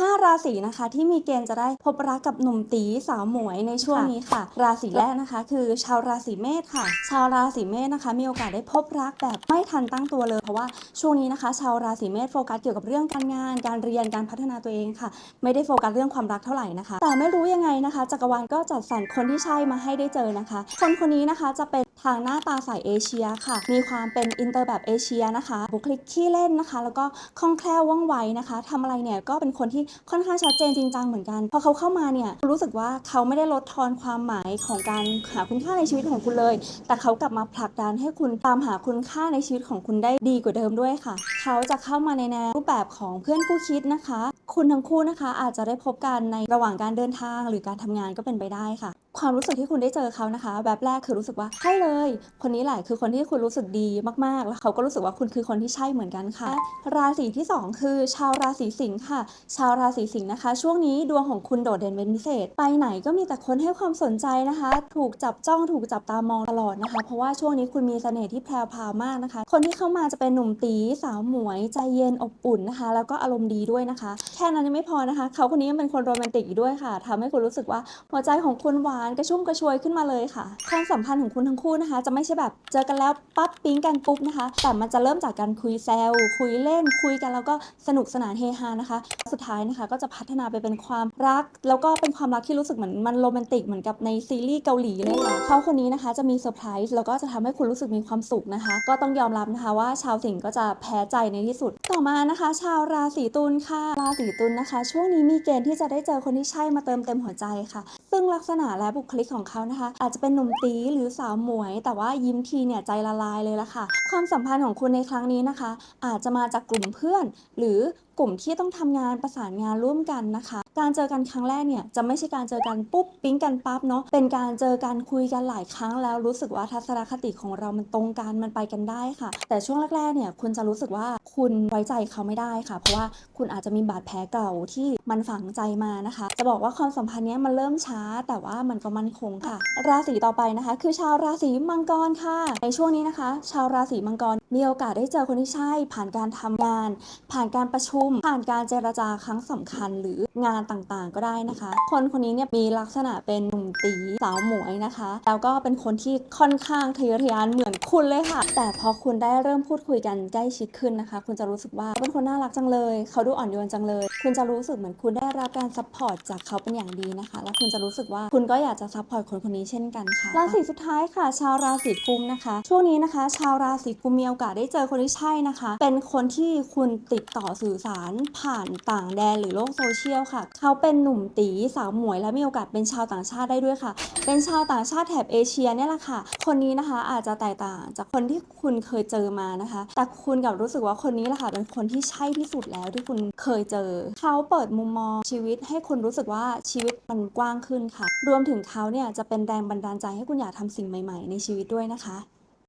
5 ราศีนะคะ ที่มีเกณฑ์จะได้พบรักกับหนุ่มตีสาวหมวยในช่วงนี้ค่ะ ราศีแรกนะคะ คือชาวราศีเมษค่ะ ชาวราศีเมษนะคะ มีโอกาสได้พบรักแบบไม่ทันตั้งตัวเลยเพราะว่าช่วงนี้นะคะ ชาวราศีเมษโฟกัสเกี่ยวกับเรื่องการงาน การเรียนการพัฒนาตัวเองค่ะ ไม่ได้โฟกัสเรื่องความรักเท่าไหร่นะคะ แต่ไม่รู้ยังไงนะคะจักรวาลก็จัดสรรคนที่ใช่มาให้ได้เจอนะคะ คนคนนี้นะคะจะเป็น ทางหน้าตาสายเอเชียค่ะ มีความเป็นอินเตอร์แบบเอเชียนะคะ บุคลิกขี้เล่นนะคะ แล้วก็คล่องแคล่วว่องไวนะคะทำอะไรเนี่ยก็เป็นคนที่ค่อนข้างชัดเจนจริงจังเหมือนกัน พอเขาเข้ามาเนี่ยรู้สึกว่าเขาไม่ได้ลดทอนความหมายของการหาคุณค่าในชีวิตของคุณเลย แต่เขากลับมาผลักดันให้คุณตามหาคุณค่าในชีวิตของคุณได้ดีกว่าเดิมด้วยค่ะ เขาจะเข้ามาในแนวรูปแบบของเพื่อนคู่คิดนะคะ คุณทั้งคู่นะคะ อาจจะได้พบกันในระหว่างการเดินทางหรือการทำงานก็เป็นไปได้ค่ะความรู้สึกที่คุณได้เจอเขานะคะ แบบแรกคือรู้สึกว่าใช่เลย คนนี้แหละคือคนที่คุณรู้สึกดีมากๆ แล้วเขาก็รู้สึกว่าคุณคือคนที่ใช่เหมือนกันค่ะ ราศีที่สองคือ ชาวราศีสิงค์ค่ะ ชาวราศีสิงห์นะคะ ช่วงนี้ดวงของคุณโดดเด่นเป็นพิเศษ ไปไหนก็มีแต่คนให้ความสนใจนะคะ ถูกจับจ้องถูกจับตามองตลอดนะคะ เพราะว่าช่วงนี้คุณมีเสน่ห์ที่แพรวพาวมากนะคะ คนที่เข้ามาจะเป็นหนุ่มตีสาวหมวยใจเย็นอบอุ่นนะคะ แล้วก็อารมณ์ดีด้วยนะคะ แค่นั้นยังไม่พอนะคะ เขาคนนี้ยังเป็นคนโรแมนติกอีกด้วยค่ะทำให้คุณรู้สึกว่าหัวใจของคุณหวานกระชุ่มกระชวยขึ้นมาเลยค่ะความสัมพันธ์ของคุณทั้งคู่นะคะ จะไม่ใช่แบบเจอกันแล้วปั๊บปิ๊งกันปุ๊บนะคะ แต่มันจะเริ่มจากการคุยแซวคุยเล่นคุยกันแล้วก็สนุกสนานเฮฮานะคะ สุดท้ายนะคะก็จะพัฒนาไปเป็นความรัก แล้วก็เป็นความรักที่รู้สึกเหมือนมันโรแมนติกเหมือนกับในซีรีส์เกาหลีเลยค่ะเขาคนนี้นะคะจะมีเซอร์ไพรส์แล้วก็จะทำให้คุณรู้สึกมีความสุขนะคะ ก็ต้องยอมรับนะคะว่าชาวสิงห์ก็จะแพ้ใจในที่สุด ต่อมานะคะ ชาวราศีตุลค่ะ ราศีตุลนะคะ ช่วงนี้มีเกณฑ์ที่จะได้เจอคนที่ใช่มาเติมเต็มหัวใจค่ะ ซึ่งลักษณะและบุคลิกของเขานะคะ อาจจะเป็นหนุ่มตีหรือสาวหมวย แต่ว่ายิ้มทีเนี่ยใจละลายเลยละค่ะ ความสัมพันธ์ของคุณในครั้งนี้นะคะ อาจจะมาจากกลุ่มเพื่อน หรือ กลุ่มที่ต้องทำงานประสานงานร่วมกันนะคะ การเจอกันครั้งแรกเนี่ยจะไม่ใช่การเจอกันปุ๊บปิ๊งกันปั๊บเนาะเป็นการเจอกันคุยกันหลายครั้งแล้วรู้สึกว่าทัศนคติของเรามันตรงกันมันไปกันได้ค่ะ แต่ช่วงแรกๆเนี่ยคุณจะรู้สึกว่าคุณไว้ใจเขาไม่ได้ค่ะ เพราะว่าคุณอาจจะมีบาดแผลเก่าที่มันฝังใจมานะคะ จะบอกว่าความสัมพันธ์เนี้ยมันเริ่มช้า แต่ว่ามันก็มั่นคงค่ะ ราศีต่อไปนะคะ คือชาวราศีมังกรค่ะ ในช่วงนี้นะคะ ชาวราศีมังกรมีโอกาสได้เจอคนที่ใช่ผ่านการทำงาน ผ่านการประชุมผ่านการเจรจาครั้งสำคัญหรืองานต่างๆก็ได้นะคะ คนคนนี้เนี่ยมีลักษณะเป็นหนุ่มตีสาวหมวยนะคะ แล้วก็เป็นคนที่ค่อนข้างทะเยอทะยานเหมือนคุณเลยค่ะ แต่พอคุณได้เริ่มพูดคุยกันใกล้ชิดขึ้นนะคะ คุณจะรู้สึกว่าเขาเป็นคนน่ารักจังเลย เขาดูอ่อนโยนจังเลย คุณจะรู้สึกเหมือนคุณได้รับการซัพพอร์ตจากเขาเป็นอย่างดีนะคะ แล้วคุณจะรู้สึกว่าคุณก็อยากจะซัพพอร์ตคนคนนี้เช่นกันค่ะราศีสุดท้ายค่ะ ชาวราศีกุมนะคะ ช่วงนี้นะคะ ชาวราศีกุมมีโอกาสได้เจอคนที่ใช่นะคะ เป็นคนที่คุณติดต่อสื่อสารผ่านต่างแดนหรือโลกโซเชียลค่ะ เขาเป็นหนุ่มตีสาวหมวยและมีโอกาสเป็นชาวต่างชาติได้ด้วยค่ะ เป็นชาวต่างชาติแถบเอเชียเนี่ยแหละค่ะ คนนี้นะคะอาจจะแตกต่างจากคนที่คุณเคยเจอมานะคะ แต่คุณกลับรู้สึกว่าคนนี้แหละค่ะเป็นคนที่ใช่ที่สุดแล้วที่คุณเคยเจอ เขาเปิดมุมมองชีวิตให้คุณรู้สึกว่าชีวิตมันกว้างขึ้นค่ะ รวมถึงเขาเนี่ยจะเป็นแรงบันดาลใจให้คุณอยากทำสิ่งใหม่ ๆ ในชีวิตด้วยนะคะ